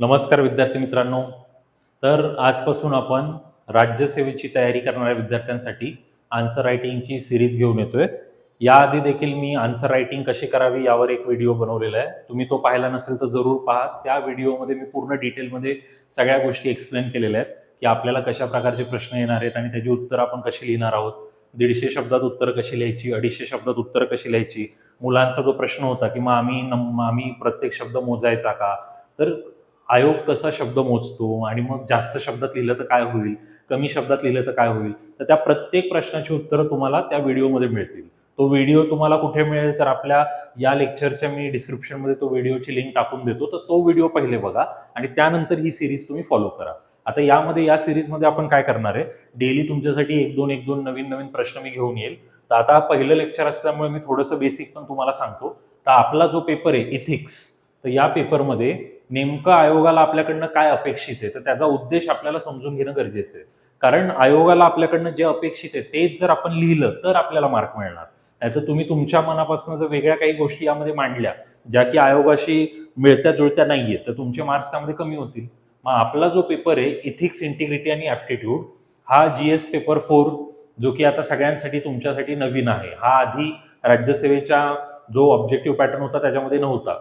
नमस्कार विद्यार्थी मित्रांनो. तर आजपासून आपण राज्यसेवेची तयारी करणाऱ्या विद्यार्थ्यांसाठी आन्सर रायटिंगची सिरीज घेऊन येतोय. याआधी देखील मी आन्सर रायटिंग कशी करावी यावर एक व्हिडिओ बनवलेला आहे. तुम्ही तो पाहिला नसेल तर जरूर पहा. त्या व्हिडिओमध्ये मी पूर्ण डिटेलमध्ये सगळ्या गोष्टी एक्सप्लेन केलेल्या आहेत. की आपल्याला कशा प्रकारचे प्रश्न येणार आहेत आणि त्याची उत्तरं आपण कशी लिहिणार आहोत. दीडशे शब्दात उत्तर कशी लिहायची अडीचशे शब्दात उत्तर कशी लिहायची मुलांचा जो प्रश्न होता की मग आम्ही नम- आम्ही प्रत्येक शब्द मोजायचा का? तर आयोग कसा शब्द मोजतो आणि मग जास्त शब्दात लिहिलं तर काय होईल कमी शब्दात लिहिलं तर काय होईल तर त्या प्रत्येक प्रश्नाची उत्तरं तुम्हाला त्या व्हिडिओमध्ये मिळतील. तो व्हिडिओ तुम्हाला कुठे मिळेल तर आपल्या या लेक्चरच्या मी डिस्क्रिप्शनमध्ये तो व्हिडिओची लिंक टाकून देतो तर तो व्हिडिओ पहिले बघा आणि त्यानंतर ही सिरीज तुम्ही फॉलो करा. आता यामध्ये या सिरीजमध्ये आपण काय करणार आहे? डेली तुमच्यासाठी एक दोन एक दोन नवीन नवीन प्रश्न मी घेऊन येईल. तर आता पहिलं लेक्चर असल्यामुळे मी थोडंसं बेसिक पण तुम्हाला सांगतो. तर आपला जो पेपर आहे इथिक्स तर या पेपरमध्ये नेमकं आयोगाला आपल्याकडनं काय अपेक्षित आहे? तर त्याचा उद्देश आपल्याला समजून घेणं गरजेचं आहे. कारण आयोगाला आपल्याकडनं जे अपेक्षित आहे तेच जर आपण लिहिलं तर आपल्याला मार्क मिळणार. नाही तर तुम्ही तुमच्या मनापासून जर वेगळ्या काही गोष्टी यामध्ये मांडल्या ज्या की आयोगाशी मिळत्या जुळत्या नाहीये तर तुमचे मार्क्स त्यामध्ये कमी होतील. मग आपला जो पेपर आहे इथिक्स इंटिग्रिटी आणि ॲप्टिट्यूड हा जी एस पेपर फोर जो की आता सगळ्यांसाठी तुमच्यासाठी नवीन आहे. हा आधी राज्यसेवेच्या जो ऑब्जेक्टिव्ह पॅटर्न होता त्याच्यामध्ये नव्हता.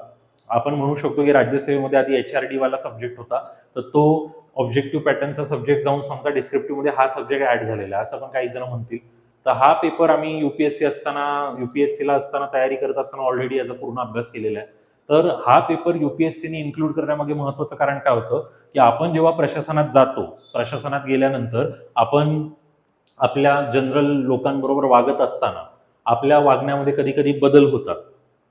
आपण म्हणू शकतो की राज्यसेवेमध्ये आधी एच आर डीवाला सब्जेक्ट होता. तर तो ऑब्जेक्टिव्ह पॅटर्नचा सब्जेक्ट जाऊन समजा डिस्क्रिप्टिव्हमध्ये हा सब्जेक्ट ऍड झालेला आहे. असं पण काही जण म्हणतील. तर हा पेपर आम्ही युपीएससी असताना युपीएससीला असताना तयारी करत असताना ऑलरेडी याचा पूर्ण अभ्यास केलेला आहे. तर हा पेपर युपीएससीने इन्क्लूड करण्यामागे महत्वाचं कारण काय होतं? की आपण जेव्हा प्रशासनात जातो प्रशासनात गेल्यानंतर आपण आपल्या जनरल लोकांबरोबर वागत असताना आपल्या वागण्यामध्ये कधी कधी बदल होतात.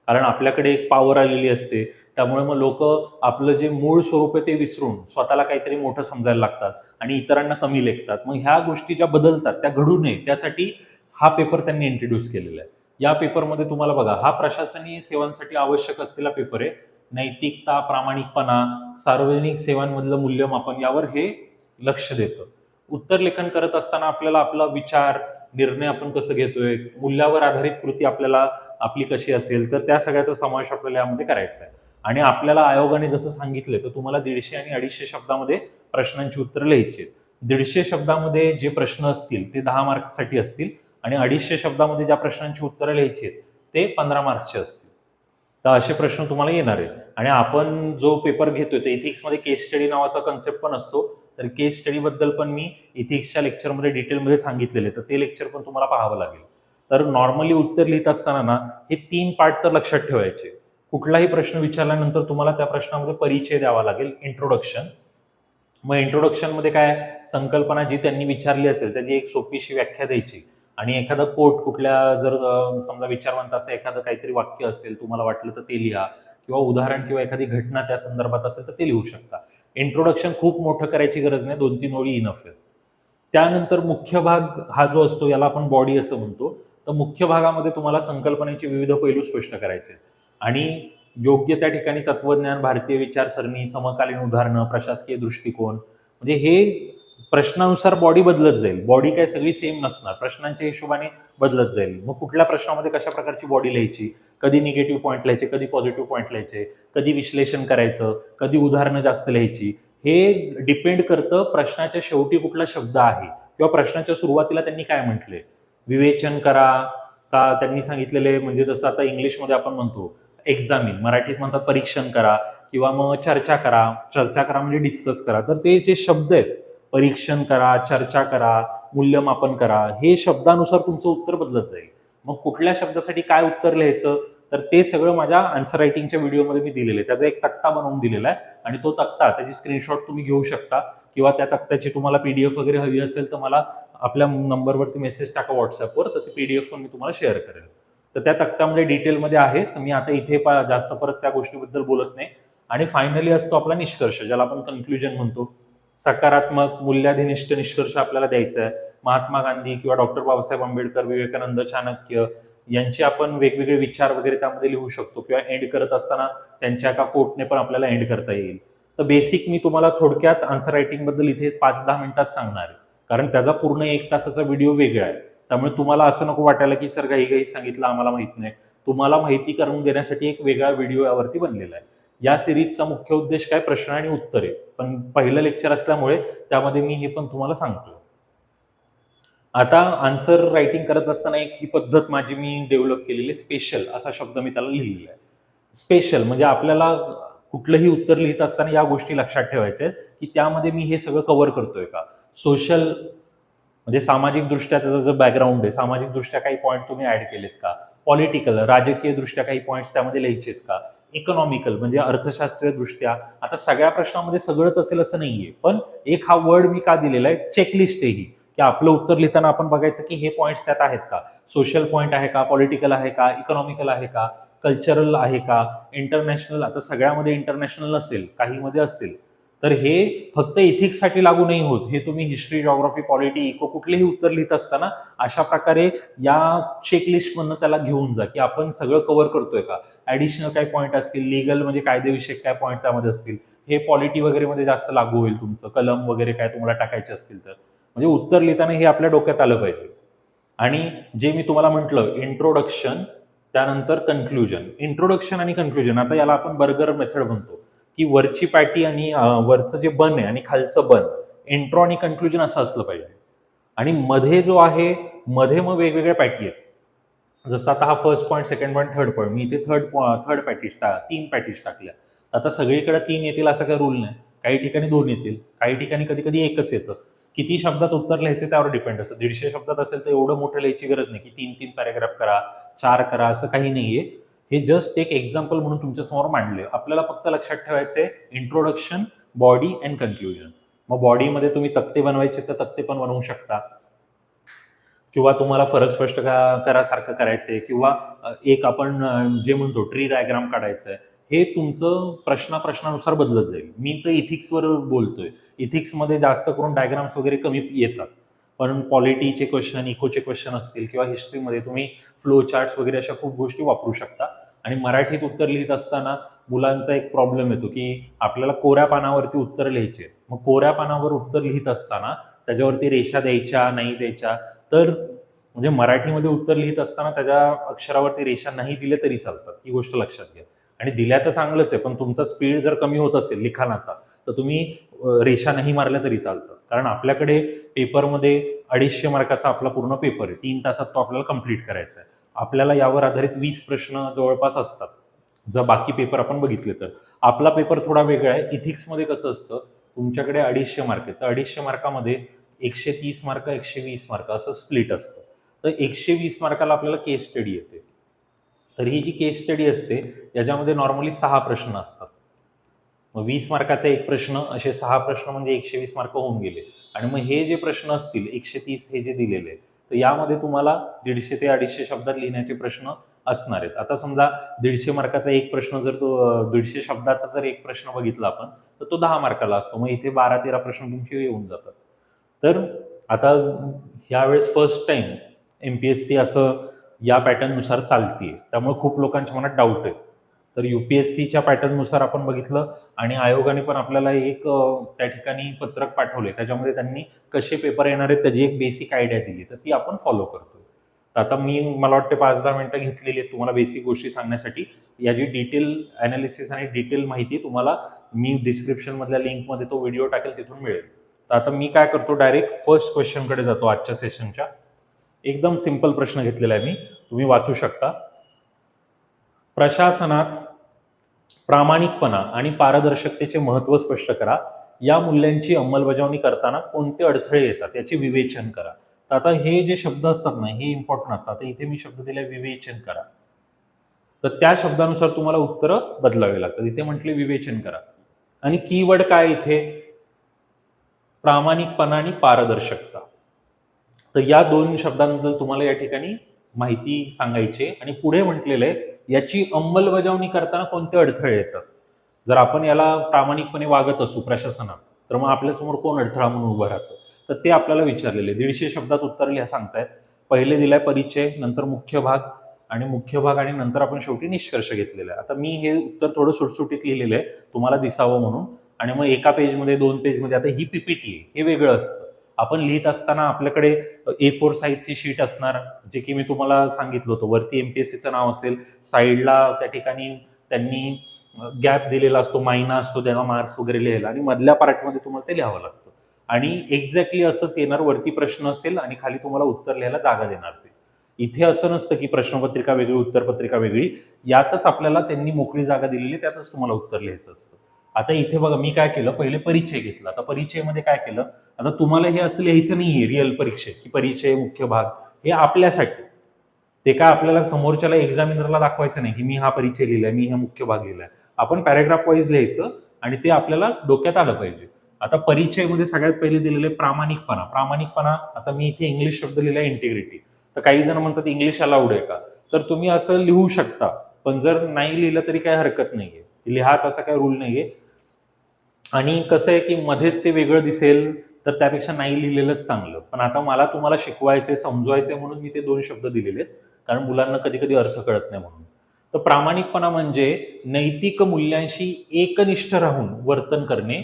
कारण आपल्याकडे एक पावर आलेली असते. त्यामुळे मग लोक आपलं जे मूळ स्वरूप आहे ते विसरून स्वतःला काहीतरी मोठं समजायला लागतात आणि इतरांना कमी लेखतात. मग ह्या गोष्टी ज्या बदलतात त्या घडू नये त्यासाठी हा पेपर त्यांनी इंट्रोड्यूस केलेला आहे. या पेपरमध्ये तुम्हाला बघा हा प्रशासनीय सेवांसाठी आवश्यक असलेला पेपर आहे. नैतिकता प्रामाणिकपणा सार्वजनिक सेवांमधलं मूल्यमापन यावर हे लक्ष देतं. उत्तर लेखन करत असताना आपल्याला आपला विचार निर्णय आपण कसं घेतोय मूल्यावर आधारित कृती आपल्याला आपली कशी असेल तर त्या सगळ्याचा समावेश आपल्याला यामध्ये करायचा आहे आणि आपल्याला आयोगाने जसं सांगितलं तर तुम्हाला दीडशे आणि अडीचशे शब्दामध्ये प्रश्नांची उत्तरं लिहायची आहेत. दीडशे शब्दामध्ये जे प्रश्न असतील ते दहा मार्कसाठी असतील आणि अडीचशे शब्दामध्ये ज्या प्रश्नांची उत्तरं लिहायची आहेत ते पंधरा मार्कचे असतील तर असे प्रश्न तुम्हाला येणार आहेत. आणि आपण जो पेपर घेतोय तर इथिक्समध्ये केस स्टडी नावाचा कन्सेप्ट पण असतो. तर केस स्टडीबद्दल पण मी इथिक्सच्या लेक्चरमध्ये डिटेलमध्ये सांगितलेले तर ते लेक्चर पण तुम्हाला पाहावं लागेल. तर नॉर्मली उत्तर लिहित असताना ना हे तीन पार्ट तर लक्षात ठेवायचे. कुठलाही प्रश्न विचारल्यानंतर तुम्हाला त्या प्रश्नामध्ये परिचय द्यावा लागेल इंट्रोडक्शन मग इंट्रोडक्शनमध्ये काय संकल्पना जी त्यांनी विचारली असेल त्याची एक सोपीशी व्याख्या द्यायची. आणि एखादं कोट कुठल्या जर समजा विचारवंत असं एखादं काहीतरी वाक्य असेल तुम्हाला वाटलं तर ते लिहा. किंवा उदाहरण किंवा एखादी घटना त्या संदर्भात असेल तर ते लिहू शकता. इंट्रोडक्शन खूप मोठं करायची गरज नाही. दोन तीन ओळी इनफ आहेत. त्यानंतर मुख्य भाग हा जो असतो याला आपण बॉडी असं म्हणतो. तर मुख्य भागामध्ये तुम्हाला संकल्पनेचे विविध पैलू स्पष्ट करायचे आणि योग्य त्या ठिकाणी तत्वज्ञान भारतीय विचारसरणी समकालीन उदाहरणं प्रशासकीय दृष्टिकोन म्हणजे हे प्रश्नानुसार बॉडी बदलत जाईल. बॉडी काय सगळी सेम नसणार. प्रश्नांच्या हिशोबाने बदलत जाईल. मग कुठल्या प्रश्नामध्ये कशा प्रकारची बॉडी लिहायची? कधी निगेटिव्ह पॉईंट लिहायचे कधी पॉझिटिव्ह पॉईंट लिहायचे कधी विश्लेषण करायचं कधी उदाहरणं जास्त लिहायची हे डिपेंड करतं प्रश्नाच्या शेवटी कुठला शब्द आहे. किंवा प्रश्नाच्या सुरुवातीला त्यांनी काय म्हटले? विवेचन करा. का त्यांनी सांगितलेले म्हणजे जसं आता इंग्लिशमध्ये आपण म्हणतो एक्झामिन मराठीत म्हणतात परीक्षण करा. किंवा मग चर्चा करा. चर्चा करा म्हणजे डिस्कस करा. तर ते जे शब्द आहेत परीक्षण करा चर्चा करा मूल्यमापन करा. हे शब्दानुसार तुमचं उत्तर बदलत जाईल. मग कुठल्या शब्दासाठी काय उत्तर लिहायचं? तर ते सगळं माझ्या आन्सर रायटिंगच्या व्हिडिओमध्ये मी दिलेलं आहे. त्याचा एक तक्ता बनवून दिलेला आहे. आणि तो तक्ता त्याची स्क्रीनशॉट तुम्ही घेऊ शकता. किंवा त्या तक्त्याची तुम्हाला पीडीएफ वगैरे हवी असेल तर मला आपल्या नंबरवरती मेसेज टाका व्हॉट्सअपवर तर ती पीडीएफ पण मी तुम्हाला शेअर करेल. तर त्या तक्त्यामध्ये डिटेलमध्ये आहे. तर मी आता इथे पा- जास्त परत त्या गोष्टीबद्दल बोलत नाही. आणि फायनली असतो आपला निष्कर्ष ज्याला आपण कन्क्लुजन म्हणतो. सकारात्मक मूल्याधिनिष्ठ निष्कर्ष आपल्याला द्यायचा आहे. महात्मा गांधी किंवा डॉक्टर बाबासाहेब आंबेडकर विवेकानंद चाणक्य यांचे आपण वेगवेगळे विचार वगैरे त्यामध्ये लिहू शकतो किंवा एंड करत असताना त्यांच्या एका कोटने पण आपल्याला एंड करता येईल. तर बेसिक मी तुम्हाला थोडक्यात आन्सर रायटिंगबद्दल इथे पाच दहा मिनिटात सांगणार आहे. कारण त्याचा पूर्ण एक तासाचा व्हिडिओ वेगळा आहे. त्यामुळे तुम्हाला असं नको वाटायला की सर काही काही सांगितलं आम्हाला माहीत नाही. तुम्हाला माहिती करून देण्यासाठी एक वेगळा व्हिडिओ यावरती बनलेला आहे. या सिरीजचा मुख्य उद्देश काय? प्रश्न आणि उत्तर. आहे पण पहिलं लेक्चर असल्यामुळे त्यामध्ये मी हे पण तुम्हाला सांगतो आता आन्सर रायटिंग करत असताना एक ही पद्धत माझी मी डेव्हलप केलेली स्पेशल असा शब्द मी त्याला लिहिलेला आहे. स्पेशल म्हणजे आपल्याला कुठलंही उत्तर लिहित असताना या गोष्टी लक्षात ठेवायच्या की त्यामध्ये मी हे सगळं कव्हर करतोय का? सोशल म्हणजे सामाजिक दृष्ट्या त्याचं जो बॅकग्राऊंड आहे सामाजिक दृष्ट्या काही पॉईंट तुम्ही ऍड केलेत का? पॉलिटिकल राजकीय दृष्ट्या काही पॉईंट्स त्यामध्ये लिहायचे आहेत का? इकॉनॉमिकल म्हणजे अर्थशास्त्रीय दृष्ट्या आता सगळ्या प्रश्नामध्ये सगळंच असेल असं नाहीये. पण एक हा वर्ड मी का दिलेला आहे? चेकलिस्ट ही. की आपलं उत्तर लिहिताना आपण बघायचं की हे पॉईंट्स त्यात आहेत का? सोशल पॉईंट आहे का? पॉलिटिकल आहे का? इकॉनॉमिकल आहे का? कल्चरल आहे का? इंटरनॅशनल आता सगळ्यामध्ये इंटरनॅशनल नसेल काहीमध्ये असेल. तर हे फक्त इथिक्ससाठी लागू नाही होत. हे तुम्ही हिस्ट्री जॉग्राफी पॉलिटी इको कुठलेही उत्तर लिहित असताना अशा प्रकारे या चेकलिस्टमधनं त्याला घेऊन जा की आपण सगळं कव्हर करतोय का? ऍडिशनल काय पॉईंट असतील? लिगल म्हणजे कायदेविषयक काय पॉईंट त्यामध्ये असतील? हे पॉलिटी वगैरे मध्ये जास्त लागू होईल तुमचं. कलम वगैरे काय तुम्हाला टाकायचे असतील तर. म्हणजे उत्तर लिहिताना हे आपल्या डोक्यात आलं पाहिजे. आणि जे मी तुम्हाला म्हटलं इंट्रोडक्शन त्यानंतर कन्क्लुजन इंट्रोडक्शन आणि कन्क्लुजन आता याला आपण बर्गर मेथड म्हणतो. की वरची पॅटी आणि वरचं जे बन आहे आणि खालचं बन इंट्रो आणि कन्क्लुजन असं असलं पाहिजे. आणि मध्ये जो आहे मध्ये मग वेगवेगळ्या पॅटी आहेत. जसं आता हा first point second point third point मी इथे थर्ड थर्ड पॅटीज टा तीन पॅटीज टाकल्या. आता सगळीकडे तीन येतील असा काही रूल नाही. काही ठिकाणी दोन येतील. काही ठिकाणी कधी कधी एकच येतं. किती शब्दात उत्तर लिहायचं त्यावर डिपेंड असतं. दीडशे शब्दात असेल तर एवढं मोठं लिहायची गरज नाही की तीन तीन पॅरेग्राफ करा चार करा असं काही नाहीये. हे जस्ट एक एक्झाम्पल म्हणून तुमच्यासमोर मांडले आपल्याला फक्त लक्षात ठेवायचे इंट्रोडक्शन बॉडी अँड कन्क्लुजन मग बॉडीमध्ये तुम्ही तक्ते बनवायचे तर तक्ते पण बनवू शकता. किंवा तुम्हाला फरक स्पष्ट का करासारखं करायचंय किंवा एक आपण जे म्हणतो ट्री डायग्राम काढायचं आहे हे तुमचं प्रश्ना प्रश्नानुसार बदलत जाईल. मी तर इथिक्सवर बोलतोय. इथिक्समध्ये जास्त करून डायग्राम्स वगैरे कमी येतात. पण पॉलिटीचे क्वेश्चन इकोचे क्वेश्चन असतील किंवा हिस्ट्रीमध्ये तुम्ही फ्लो चार्ट्स वगैरे अशा खूप गोष्टी वापरू शकता. आणि मराठीत उत्तर लिहित असताना मुलांचा एक प्रॉब्लेम येतो की आपल्याला कोऱ्या पानावरती उत्तर लिहायचे मग कोऱ्या पानावर उत्तर लिहित असताना त्याच्यावरती रेषा द्यायच्या नाही द्यायच्या. तर म्हणजे मराठीमध्ये उत्तर लिहित असताना त्याच्या अक्षरावरती रेषा नाही दिल्या तरी चालतात. ही गोष्ट लक्षात घ्या. आणि दिल्या तर चांगलंच आहे पण तुमचा स्पीड जर कमी होत असेल लिखाणाचा तर तुम्ही रेषा नाही मारल्या तरी चालतात कारण आपल्याकडे पेपरमध्ये अडीचशे मार्काचा आपला पूर्ण पेपर आहे. तीन तासात तो आपल्याला कंप्लीट करायचा आहे. आपल्याला यावर आधारित वीस प्रश्न जवळपास असतात. जर बाकी पेपर आपण बघितले तर. आपला पेपर थोडा वेगळा आहे. इथिक्समध्ये कसं असतं? तुमच्याकडे अडीचशे मार्क आहेत. तर अडीचशे मार्कामध्ये एकशे तीस मार्क एकशे वीस मार्क असं स्प्लिट असतं. तर एकशे वीस मार्काला आपल्याला केस स्टडी येते. तर ही जी केस स्टडी असते याच्यामध्ये नॉर्मली सहा प्रश्न असतात. मग वीस मार्काचा एक प्रश्न असे सहा प्रश्न म्हणजे एकशे वीस मार्क होऊन गेले. आणि मग हे जे प्रश्न असतील एकशे तीस हे जे दिलेले आहेत, तर यामध्ये तुम्हाला दीडशे ते अडीचशे शब्दात लिहिण्याचे प्रश्न असणार आहेत. आता समजा दीडशे मार्काचा एक प्रश्न जर तो दीडशे शब्दाचा जर एक प्रश्न बघितला आपण तर तो दहा मार्काला असतो. मग इथे बारा तेरा प्रश्न तुमचे येऊन जातात. तर आता ह्यावेळेस first time M P S C असं या पॅटर्ननुसार चालतीये. त्यामुळे खूप लोकांच्या मनात डाऊट आहे. तर युपीएससीच्या पॅटर्ननुसार आपण बघितलं आणि आयोगाने पण आपल्याला एक त्या ठिकाणी पत्रक पाठवले. त्याच्यामध्ये त्यांनी कसे पेपर येणार आहेत त्याची एक बेसिक आयडिया दिली. तर ती आपण फॉलो करतो. तर आता मी मला वाटते पाच दहा मिनटं घेतलेली आहेत तुम्हाला बेसिक गोष्टी सांगण्यासाठी. याची डिटेल अनालिसिस आणि डिटेल माहिती तुम्हाला मी डिस्क्रिप्शन मधल्या लिंकमध्ये तो व्हिडिओ टाकेल तिथून मिळेल. तर आता मी काय करतो डायरेक्ट फर्स्ट क्वेश्चनकडे जातो आजच्या सेशनच्या एकदम सिंपल प्रश्न घेतलेला आहे मी. तुम्ही वाचू शकता. प्रशासनात प्रामाणिकपणा आणि पारदर्शकतेचे महत्त्व स्पष्ट करा. या मूल्यांची अंमलबजावणी करताना कोणते अडथळे येतात याचे विवेचन करा. तर आता हे जे शब्द असतात ना हे इम्पॉर्टंट असतात. आता इथे मी शब्द दिले विवेचन करा. तर त्या शब्दानुसार तुम्हाला उत्तरं बदलावी लागतात. इथे म्हटले विवेचन करा. आणि कीवर्ड काय इथे? प्रामाणिकपणा आणि पारदर्शकता. तर या दोन शब्दांबद्दल तुम्हाला या ठिकाणी माहिती सांगायची आणि पुढे म्हटलेलं आहे याची अंमलबजावणी करताना कोणते अडथळे येतात? जर आपण याला प्रामाणिकपणे वागत असू प्रशासनात तर मग आपल्यासमोर कोण अडथळा म्हणून उभं राहतं? तर ते आपल्याला विचारलेले दीडशे शब्दात उत्तर लिहा सांगतायत. पहिले दिलाय परिचय नंतर मुख्य भाग आणि मुख्य भाग आणि नंतर आपण शेवटी निष्कर्ष घेतलेला आहे. आता मी हे उत्तर थोडं सुटसुटीत लिहिलेलं आहे तुम्हाला दिसावं म्हणून. आणि मग एका पेजमध्ये दोन पेजमध्ये आता ही पीपीटी हे वेगळं असतं. आपण लिहित असताना आपल्याकडे ए फोर साईजची शीट असणार जे की मी तुम्हाला सांगितलं होतं. वरती एम पी एस सीचं नाव असेल साईडला त्या ठिकाणी त्यांनी गॅप दिलेला असतो मायना असतो त्याला मार्क्स वगैरे लिहायला. आणि मधल्या पार्टमध्ये तुम्हाला ते लिहावं लागतं. आणि एक्झॅक्टली असंच येणार वरती प्रश्न असेल आणि खाली तुम्हाला उत्तर लिहायला जागा देणार ते. इथे असं नसतं की प्रश्नपत्रिका वेगळी उत्तरपत्रिका वेगळी. यातच आपल्याला त्यांनी मोकळी जागा दिलेली त्यातच तुम्हाला उत्तर लिहायचं असतं. आता इथे बघा मी काय केलं? पहिले परिचय घेतला. आता परिचयमध्ये काय केलं? आता तुम्हाला हे असं लिहायचं नाहीये रिअल परीक्षेत की परिचय मुख्य भाग. हे आपल्यासाठी. ते काय आपल्याला समोरच्याला एक्झामिनरला दाखवायचं नाही की मी हा परिचय लिहिलाय मी हा मुख्य भाग लिहिलाय. आपण पॅरेग्राफ वाईज लिहायचं आणि ते आपल्याला डोक्यात आलं पाहिजे. आता परिचयमध्ये सगळ्यात पहिले दिलेले प्रामाणिकपणा. प्रामाणिकपणा आता मी इथे इंग्लिश शब्द लिहिला इंटिग्रिटी तर काही जण म्हणतात इंग्लिश अलाउड आहे का? तर तुम्ही असं लिहू शकता. पण जर नाही लिहिलं तरी काही हरकत नाहीये. लिहाच असा काही रूल नाहीये. आणि कसं आहे की मध्येच ते वेगळं दिसेल तर त्यापेक्षा नाही लिहिलेलंच चांगलं. पण आता मला तुम्हाला शिकवायचे समजवायचे म्हणून मी ते दोन शब्द दिलेले आहेत कारण मुलांना कधी कधी अर्थ कळत नाही म्हणून. तर प्रामाणिकपणा म्हणजे नैतिक मूल्यांशी एकनिष्ठ राहून वर्तन करणे.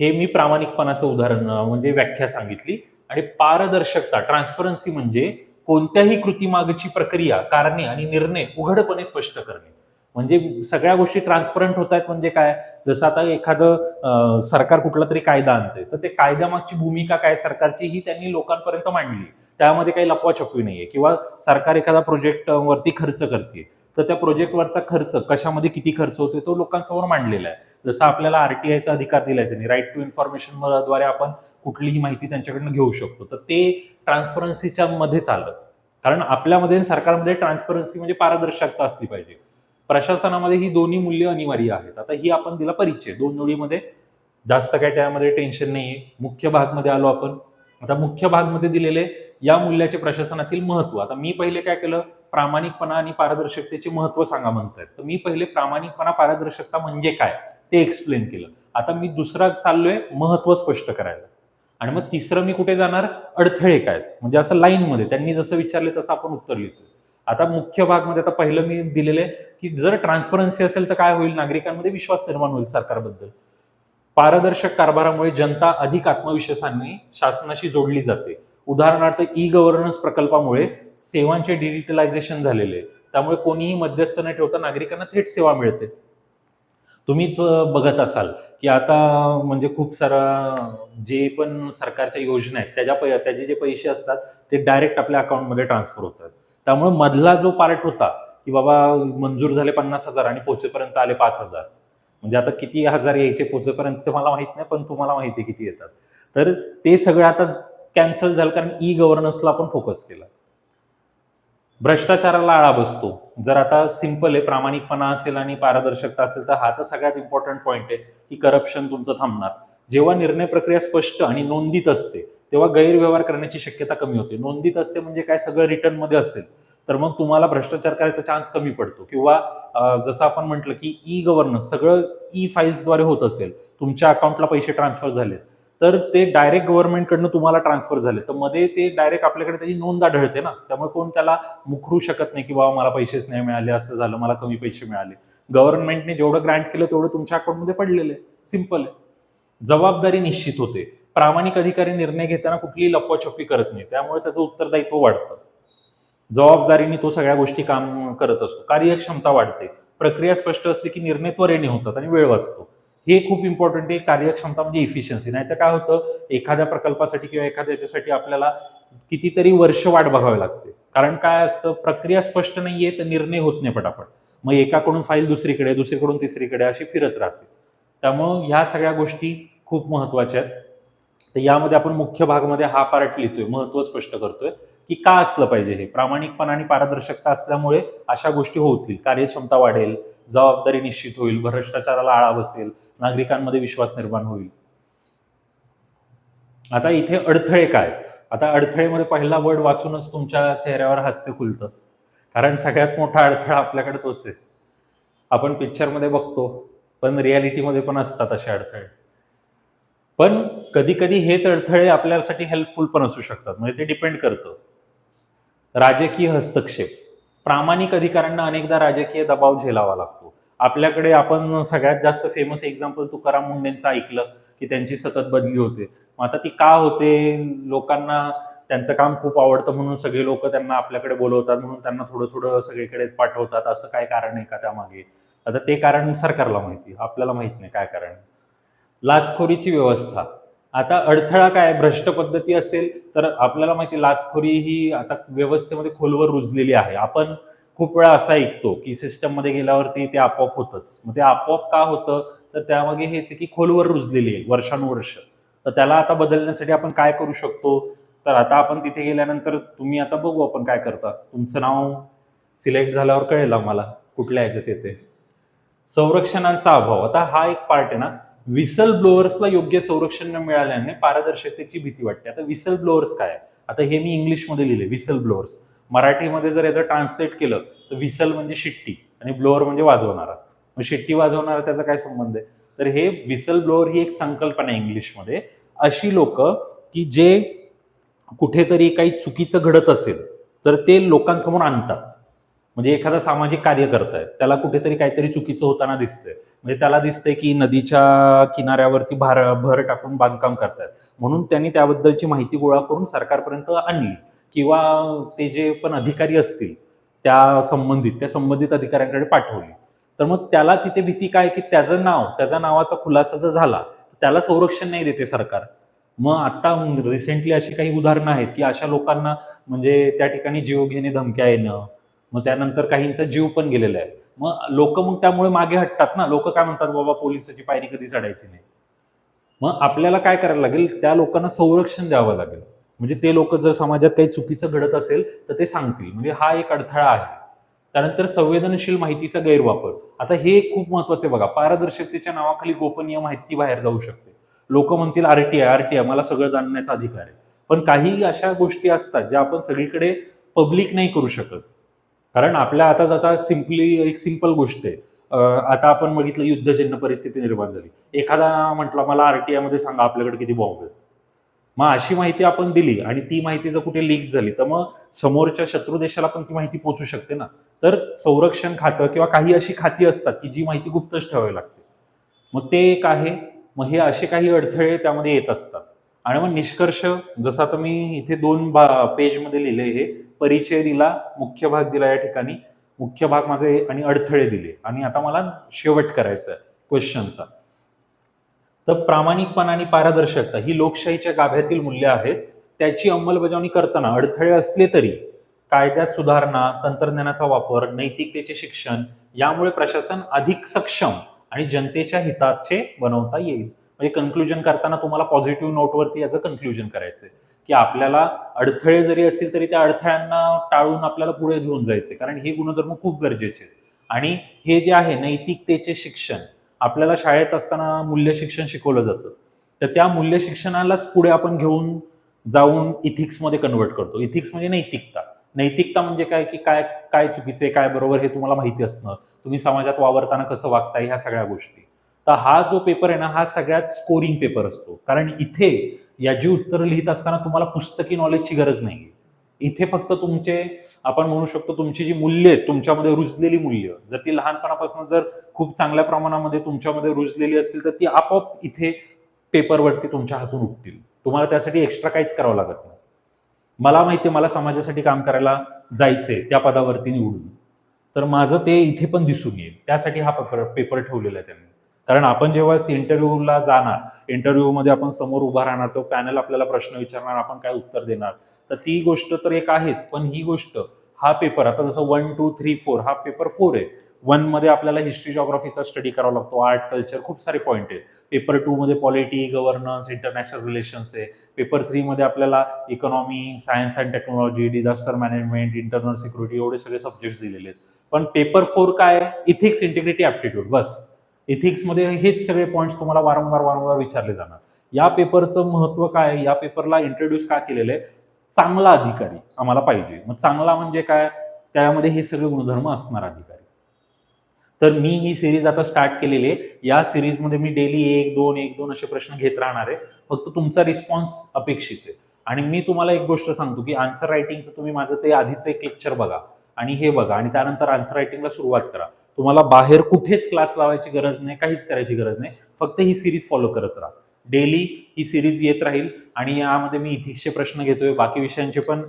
हे मी प्रामाणिकपणाचं उदाहरण म्हणजे व्याख्या सांगितली. आणि पारदर्शकता ट्रान्सपरन्सी म्हणजे कोणत्याही कृतीमागची प्रक्रिया कारणे आणि निर्णय उघडपणे स्पष्ट करणे. म्हणजे सगळ्या गोष्टी ट्रान्सपरंट होत आहेत म्हणजे काय? जसं आता एखादं सरकार कुठला तरी कायदा आणते तर ते कायद्यामागची भूमिका काय? सरकारची ही त्यांनी लोकांपर्यंत मांडली. त्यामध्ये काही लपवाछपवी नाहीये. किंवा सरकार एखादा प्रोजेक्ट वरती खर्च करते तर त्या प्रोजेक्टवरचा खर्च कशामध्ये किती खर्च होतो तो लोकांसमोर मांडलेला आहे. जसं आपल्याला आरटीआयचा अधिकार दिलाय त्यांनी. राईट टू इन्फॉर्मेशनद्वारे आपण कुठलीही माहिती त्यांच्याकडनं घेऊ शकतो. तर ते ट्रान्सपरन्सीच्या मध्येच आलं. कारण आपल्यामध्ये सरकारमध्ये ट्रान्सपरन्सी म्हणजे पारदर्शकता असली पाहिजे. प्रशासनामध्ये ही दोन्ही मूल्य अनिवार्य आहेत. आता ही आपण दिला परिचय. दोन जोडीमध्ये जास्त काय त्यामध्ये टेन्शन नाहीये. मुख्य भागमध्ये आलो आपण. आता मुख्य भागमध्ये दिलेले या मूल्याचे प्रशासनातील महत्त्व. आता मी पहिले काय केलं? प्रामाणिकपणा आणि पारदर्शकतेचे महत्त्व सांगा म्हणतात तर मी पहिले प्रामाणिकपणा पारदर्शकता म्हणजे काय? ते एक्सप्लेन केलं. आता मी दुसरा चाललोय महत्त्व स्पष्ट करायला. आणि मग तिसरं मी कुठे जाणार? अडथळे काय म्हणजे असं लाईनमध्ये त्यांनी जसं विचारले तसं आपण उत्तर लिहितो आता मुख्य भागमध्ये आता पहिलं मी दिलेलं आहे की जर ट्रान्सपरन्सी असेल तर काय होईल? नागरिकांमध्ये विश्वास निर्माण होईल सरकारबद्दल. पारदर्शक कारभारामुळे जनता अधिक आत्मविश्वासाने शासनाशी जोडली जाते. उदाहरणार्थ ई गव्हर्नन्स प्रकल्पामुळे सेवांचे डिजिटलायझेशन झालेले. आहे त्यामुळे कोणीही मध्यस्थ न ठेवता नागरिकांना थेट सेवा मिळते. तुम्हीच बघत असाल की आता म्हणजे खूप सारा जे पण सरकारच्या योजना आहेत त्याच्या त्याचे जे पैसे असतात ते डायरेक्ट आपल्या अकाउंटमध्ये ट्रान्सफर होतात. त्यामुळे मधला जो पार्ट होता की बाबा मंजूर झाले पन्नास हजार आणि पोचेपर्यंत आले पाच हजार. म्हणजे आता किती हजार यायचे पोचेपर्यंत ते मला माहीत नाही पण तुम्हाला माहिती आहे किती येतात. तर ते सगळं आता कॅन्सल झालं कारण ई गव्हर्नन्सला आपण फोकस केला. भ्रष्टाचाराला आळा बसतो. जर आता सिंपल आहे प्रामाणिकपणा असेल आणि पारदर्शकता असेल तर हा तर सगळ्यात इम्पॉर्टंट पॉईंट आहे की करप्शन तुमचं थांबणार. जेव्हा निर्णय प्रक्रिया स्पष्ट आणि नोंदीत असते तेव्हा गैरव्यवहार करण्याची शक्यता कमी होते. नोंदीत असते म्हणजे काय? सगळं रिटर्नमध्ये असेल. तर मग तुम्हाला भ्रष्टाचार करायचा चान्स कमी पडतो. किंवा जसं आपण म्हटलं की ई गव्हर्नन्स सगळं ई फाईल्सद्वारे होत असेल. तुमच्या अकाउंटला पैसे ट्रान्सफर झाले तर ते डायरेक्ट गव्हर्नमेंटकडनं तुम्हाला ट्रान्सफर झाले तर मध्ये ते डायरेक्ट आपल्याकडे त्याची नोंद आढळते ना. त्यामुळे कोण त्याला मुखरू शकत नाही की बाबा मला पैसेच नाही मिळाले. असं झालं. मला कमी पैसे मिळाले. गव्हर्नमेंटने जेवढं ग्रँट केलं तेवढं तुमच्या अकाउंटमध्ये पडलेलं आहे. सिंपल आहे. जबाबदारी निश्चित होते. प्रामाणिक अधिकारी निर्णय घेताना कुठलीही लपवाछपी करत नाही. त्यामुळे त्याचं उत्तरदायित्व वाढतं. जबाबदारीने तो सगळ्या गोष्टी काम करत असतो. कार्यक्षमता वाढते. प्रक्रिया स्पष्ट असते की निर्णय त्वरेने होतात आणि वेळ वाचतो. हे खूप इम्पॉर्टंट आहे. कार्यक्षमता म्हणजे इफिशियन्सी नाही तर काय होतं? एखाद्या प्रकल्पासाठी किंवा एखाद्या याच्यासाठी आपल्याला कितीतरी वर्ष वाट बघावी लागते. कारण काय असतं? प्रक्रिया स्पष्ट नाहीये तर निर्णय होत नाही पटापट. मग एकाकडून फाईल दुसरीकडे दुसरीकडून तिसरीकडे अशी फिरत राहते. त्यामुळं ह्या सगळ्या गोष्टी खूप महत्त्वाच्या आहेत. तर यामध्ये आपण मुख्य भागमध्ये हा पार्ट लिहितोय महत्त्व स्पष्ट करतोय की का असलं पाहिजे हे? प्रामाणिकपणा आणि पारदर्शकता असल्यामुळे अशा गोष्टी होतील कार्यक्षमता वाढेल जबाबदारी निश्चित होईल भ्रष्टाचाराला आळा बसेल नागरिकांमध्ये विश्वास निर्माण होईल. आता इथे अडथळे काय आता अडथळेमध्ये पहिला वर्ड वाचूनच तुमच्या चेहऱ्यावर हास्य खुलतं. कारण सगळ्यात मोठा अडथळा आपल्याकडे तोच आहे. आपण पिक्चरमध्ये बघतो पण रियालिटीमध्ये पण असतात असे अडथळे. पण कधी कधी हेच अडथळे आपल्यासाठी हेल्पफुल पण असू शकतात. म्हणजे ते डिपेंड करतं. राजकीय हस्तक्षेप. प्रामाणिक अधिकाऱ्यांना अनेकदा राजकीय दबाव झेलावा लागतो. आपल्याकडे आपण सगळ्यात जास्त फेमस एक्झाम्पल तुकाराम मुंडेंचं ऐकलं की त्यांची सतत बदली होते. मग आता ती का होते? लोकांना त्यांचं काम खूप आवडतं म्हणून सगळे लोक त्यांना आपल्याकडे बोलवतात म्हणून त्यांना थोडं थोडं सगळीकडे पाठवतात. असं काय कारण आहे का त्यामागे? आता ते कारण सरकारला माहिती आपल्याला माहीत नाही काय कारण लाचखोरीची व्यवस्था. आता अडथळा काय? भ्रष्ट पद्धती असेल तर आपल्याला माहिती लाचखोरी ही आता व्यवस्थेमध्ये खोलवर रुजलेली आहे. आपण खूप वेळा असा ऐकतो की सिस्टममध्ये गेल्यावरती ते आपोआप होतंच. मग ते आपोआप का होतं? तर त्यामागे हेच आहे की खोलवर रुजलेली आहे वर्षानुवर्ष. तर त्याला आता बदलण्यासाठी आपण काय करू शकतो? तर आता आपण तिथे गेल्यानंतर तुम्ही आता बघू आपण काय करता. तुमचं नाव सिलेक्ट झाल्यावर कळेल आम्हाला कुठल्या ह्याच्यात येते. संरक्षणांचा अभाव. आता हा एक पार्ट आहे ना विसल ब्लोअर्सला योग्य संरक्षण न मिळाल्याने पारदर्शकतेची भीती वाटते. आता विसल ब्लोअर्स काय? आता हे मी इंग्लिशमध्ये लिहिले विसल ब्लोअर्स मराठीमध्ये जर याचं ट्रान्सलेट केलं तर विसल म्हणजे शिट्टी आणि ब्लोअर म्हणजे वाजवणारा. मग शिट्टी वाजवणारा त्याचा काय संबंध आहे? तर हे विसल ब्लोअर ही एक संकल्पना आहे इंग्लिशमध्ये. अशी लोक की जे कुठेतरी काही चुकीचं घडत असेल तर ते लोकांसमोर आणतात. म्हणजे एखादा सामाजिक कार्य करतायत त्याला कुठेतरी काहीतरी चुकीचं होताना दिसतंय. म्हणजे त्याला दिसतंय की नदीच्या किनाऱ्यावरती भार भर टाकून बांधकाम करतायत. म्हणून त्यांनी त्याबद्दलची माहिती गोळा करून सरकारपर्यंत आणली. किंवा ते जे पण अधिकारी असतील त्या संबंधित त्या संबंधित अधिकाऱ्यांकडे पाठवली. तर मग त्याला तिथे भीती काय की त्याचं नाव त्याच्या नावाचा खुलासा जर झाला तर त्याला संरक्षण नाही देते सरकार. मग आता रिसेंटली अशी काही उदाहरणं आहेत की अशा लोकांना म्हणजे त्या ठिकाणी जीव घेणे धमक्या येणं मग त्यानंतर काहींचा जीव पण गेलेला आहे. मग लोक मग त्यामुळे मागे हटतात ना. लोक काय म्हणतात बाबा पोलिसाची पायरी कधी चढायची नाही. मग आपल्याला काय करायला लागेल? त्या लोकांना संरक्षण द्यावं लागेल. म्हणजे ते लोक जर समाजात काही चुकीचं घडत असेल तर ते सांगतील. म्हणजे हा एक अडथळा आहे. त्यानंतर संवेदनशील माहितीचा गैरवापर. आता हे खूप महत्त्वाचे बघा. पारदर्शकतेच्या नावाखाली गोपनीय माहिती बाहेर जाऊ शकते. लोक म्हणतील आरटीआय आरटीआय मला सगळं जाणण्याचा अधिकार आहे. पण काही अशा गोष्टी असतात ज्या आपण सगळीकडे पब्लिक नाही करू शकत. कारण आपल्या आता जाता सिम्पली एक सिंपल गोष्ट आहे. आता आपण बघितलं युद्धजन्य परिस्थिती निर्माण झाली. एखादा म्हटला मला आरटीआयमध्ये सांगा आपल्याकडे किती बॉम्ब आहेत. मग अशी माहिती आपण दिली आणि ती माहिती जर कुठे लीक झाली तर मग समोरच्या शत्रू देशाला पण ती माहिती पोहोचू शकते ना. तर संरक्षण खातं किंवा काही अशी खाती असतात की जी माहिती गुप्तच ठेवावी लागते. मग ते एक आहे. मग हे असे काही अडथळे त्यामध्ये येत असतात. आणि मग निष्कर्ष जसं आता मी इथे दोन बा पेजमध्ये लिहिले हे परिचय दिला मुख्य भाग दिला या ठिकाणी. मुख्य भाग माझे आणि अडथळे दिले. आणि आता मला शेवट करायचा आहे क्वेश्चनचा तर प्रामाणिकपणा आणि पारदर्शकता ही लोकशाहीच्या गाभ्यातील मूल्य आहेत. त्याची अंमलबजावणी करताना अडथळे असले तरी कायद्यात सुधारणा तंत्रज्ञानाचा वापर नैतिकतेचे शिक्षण यामुळे प्रशासन अधिक सक्षम आणि जनतेच्या हिताचे बनवता येईल. म्हणजे कन्क्लुजन करताना तुम्हाला पॉझिटिव्ह नोटवरती याचं कन्क्लुजन करायचं आहे की आपल्याला अडथळे जरी असतील तरी त्या अडथळ्यांना टाळून आपल्याला पुढे घेऊन जायचे कारण हे गुणधर्म खूप गरजेचे आहेत. आणि हे जे आहे नैतिकतेचे शिक्षण आपल्याला शाळेत असताना मूल्य शिक्षण शिकवलं जातं. तर त्या मूल्य शिक्षणालाच पुढे आपण घेऊन जाऊन इथिक्समध्ये कन्वर्ट करतो. इथिक्स म्हणजे नैतिकता. नैतिकता म्हणजे काय? की काय काय चुकीचे काय बरोबर हे तुम्हाला माहिती असणं. तुम्ही समाजात वावरताना कसं वागताय ह्या सगळ्या गोष्टी. तर हा जो पेपर आहे ना हा सगळ्यात स्कोरिंग पेपर असतो. कारण इथे याची उत्तरं लिहित असताना तुम्हाला पुस्तकी नॉलेजची गरज नाही इथे फक्त तुमचे आपण म्हणू शकतो तुमची जी मूल्य आहेत तुमच्यामध्ये रुजलेली मूल्य जर ती लहानपणापासून जर खूप चांगल्या प्रमाणामध्ये तुमच्यामध्ये रुजलेली असतील तर ती आपोआप इथे पेपरवरती तुमच्या हातून उठतील. तुम्हाला त्यासाठी एक्स्ट्रा काहीच करावं लागत नाही. मला माहिती आहे मला समाजासाठी काम करायला जायचंय त्या पदावरती निवडून. तर माझं ते इथे पण दिसून येईल. त्यासाठी हा पेपर पेपर ठेवलेला आहे त्यांनी. कारण आपण जेव्हा इंटरव्ह्यूला जाणार इंटरव्ह्यूमध्ये आपण समोर उभा राहणार तो पॅनल आपल्याला प्रश्न विचारणार आपण काय उत्तर देणार. तर ती गोष्ट तर एक आहेच पण ही गोष्ट हा पेपर आता जसं वन टू थ्री फोर हा पेपर फोर आहे. वनमध्ये आपल्याला हिस्ट्री जॉग्राफीचा स्टडी करावा लागतो आर्ट कल्चर खूप सारे पॉईंट आहेत. पेपर टू मध्ये पॉलिटी गव्हर्नन्स इंटरनॅशनल रिलेशन्स आहे. पेपर थ्री मध्ये आपल्याला economy science and technology disaster management internal security एवढे सगळे सब्जेक्ट्स दिलेले आहेत. पण पेपर फोर काय इथिक्स इंटिग्रिटी ॲप्टिट्यूड बस. इथिक्समध्ये हेच सगळे पॉईंट्स तुम्हाला वारंवार वारंवार विचारले जाणार. या पेपरचं महत्त्व काय या पेपरला इंट्रोड्यूस का केलेलं? आहे चांगला अधिकारी आम्हाला पाहिजे. मग चांगला म्हणजे काय? त्यामध्ये हे सगळे गुणधर्म असणार अधिकारी. तर मी ही सिरीज आता स्टार्ट केलेली आहे. या सिरीजमध्ये मी डेली एक दोन एक दोन असे प्रश्न घेत राहणार आहे. फक्त तुमचा रिस्पॉन्स अपेक्षित आहे. आणि मी तुम्हाला एक गोष्ट सांगतो की आन्सर रायटिंगचं तुम्ही माझं ते आधीचं एक लेक्चर बघा. आणि हे बघा. आणि त्यानंतर आन्सर रायटिंगला सुरुवात करा. तुम्हाला बाहेर कुठेच क्लास लावायची गरज नाही काहीच करायची गरज नाही. फक्त ही सिरीज फॉलो करत राहा. डेली ही सिरीज येत राहील आणि यामध्ये मी इथिक्सचे प्रश्न घेतोय बाकी विषयांचे पण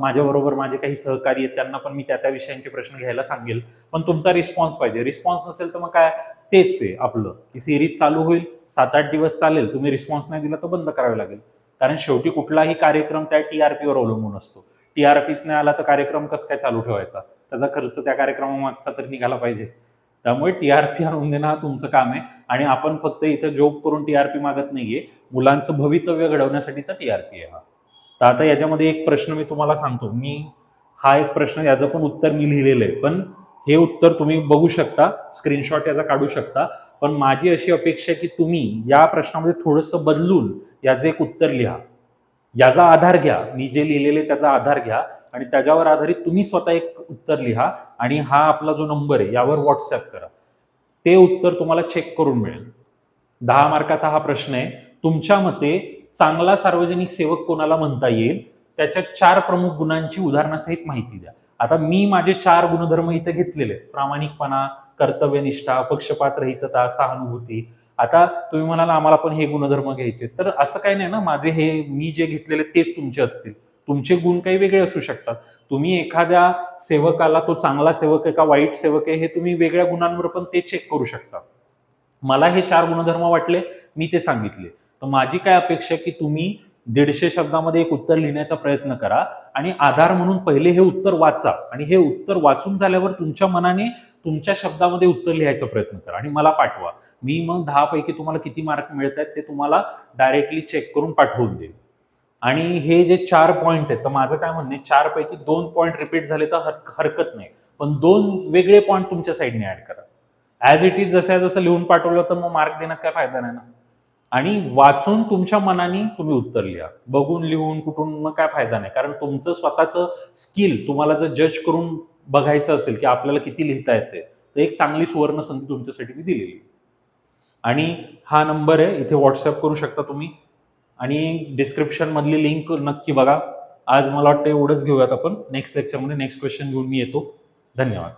माझ्याबरोबर माझे काही सहकारी आहेत त्यांना पण मी त्या त्या विषयांचे प्रश्न घ्यायला सांगेल. पण तुमचा रिस्पॉन्स पाहिजे. रिस्पॉन्स नसेल तर मग काय? तेच आहे आपलं. की सिरीज चालू होईल सात आठ दिवस चालेल. तुम्ही रिस्पॉन्स नाही दिला तर बंद करावे लागेल. कारण शेवटी कुठलाही कार्यक्रम त्या टी आर पीवर अवलंबून असतो. टी आर पीच नाही आला तर कार्यक्रम कसं काय चालू ठेवायचा? त्याचा खर्च त्या कार्यक्रमामागचा तर निघाला पाहिजे. त्यामुळे टी आर पी आणून देणं हा तुमचं काम आहे. आणि आपण फक्त इथं जोक करून टी आर पी मागत नाहीये. मुलांचं भवितव्य घडवण्यासाठीचा टी आर पी आहे हा. तर आता याच्यामध्ये एक प्रश्न मी तुम्हाला सांगतो. मी हा एक प्रश्न याचं पण उत्तर मी लिहिलेलं आहे. पण हे उत्तर तुम्ही बघू शकता. स्क्रीनशॉट याचा काढू शकता. पण माझी अशी अपेक्षा आहे की तुम्ही या प्रश्नामध्ये थोडंसं बदलून याचं एक उत्तर लिहा. याचा आधार घ्या. मी जे लिहिलेले त्याचा आधार घ्या. आणि त्याच्यावर आधारित तुम्ही स्वतः एक उत्तर लिहा आणि हा आपला जो नंबर आहे यावर व्हॉट्सअप करा. ते उत्तर तुम्हाला चेक करून मिळेल. दहा मार्काचा हा प्रश्न आहे. तुमच्या मते चांगला सार्वजनिक सेवक कोणाला म्हणता येईल? त्याच्या चार प्रमुख गुणांची उदाहरणासहित माहिती द्या. आता मी माझे चार गुणधर्म इथे घेतलेले प्रामाणिकपणा कर्तव्यनिष्ठा पक्षपात रहितता सहानुभूती. आता तुम्ही म्हणाला आम्हाला पण हे गुणधर्म घ्यायचे तर असं काही नाही ना माझे हे मी जे घेतलेले तेच तुमचे असतील. तुमचे गुण काही वेगळे असू शकतात. तुम्ही एखाद्या सेवकाला तो चांगला सेवक आहे का वाईट सेवक आहे हे तुम्ही वेगळ्या गुणांवर पण ते चेक करू शकता. मला हे चार गुणधर्म वाटले मी ते सांगितले. तर माझी काय अपेक्षा आहे की तुम्ही दीडशे शब्दामध्ये एक उत्तर लिहिण्याचा प्रयत्न करा आणि आधार म्हणून पहिले हे उत्तर वाचा आणि हे उत्तर वाचून झाल्यावर तुमच्या मनाने तुमच्या शब्दामध्ये उत्तर लिहायचा प्रयत्न करा आणि मला पाठवा. मी मग दहापैकी तुम्हाला किती मार्क मिळत आहेत ते तुम्हाला डायरेक्टली चेक करून पाठवून देईल आणि हे जे चार पॉईंट आहेत तर माझं काय म्हणणं आहे चार पैकी दोन पॉईंट रिपीट झाले तर हर- हरकत नाही. पण दोन वेगळे पॉईंट तुमच्या साईडने ऍड करा. ॲज इट इज जसं जसं लिहून पाठवलं तर मग मार्क देण्यात काय फायदा नाही ना आणि वाचून तुमच्या मनाने तुम्ही उत्तर लिहा. बघून लिहून कुठून मग काय फायदा नाही. कारण तुमचं स्वतःचं स्किल तुम्हाला जर जज करून बघायचं असेल की आपल्याला किती लिहिता येते तर एक चांगली सुवर्ण संधी तुमच्यासाठी मी दिलेली आणि हा नंबर आहे इथे व्हॉट्सअप करू शकता तुम्ही. आणि डिस्क्रिप्शन मधली लिंक नक्की बघा. आज मला वाटतं एवढंच घेऊयात आपण. नेक्स्ट लेक्चरमध्ये नेक्स्ट क्वेश्चन घेऊन मी येतो. धन्यवाद.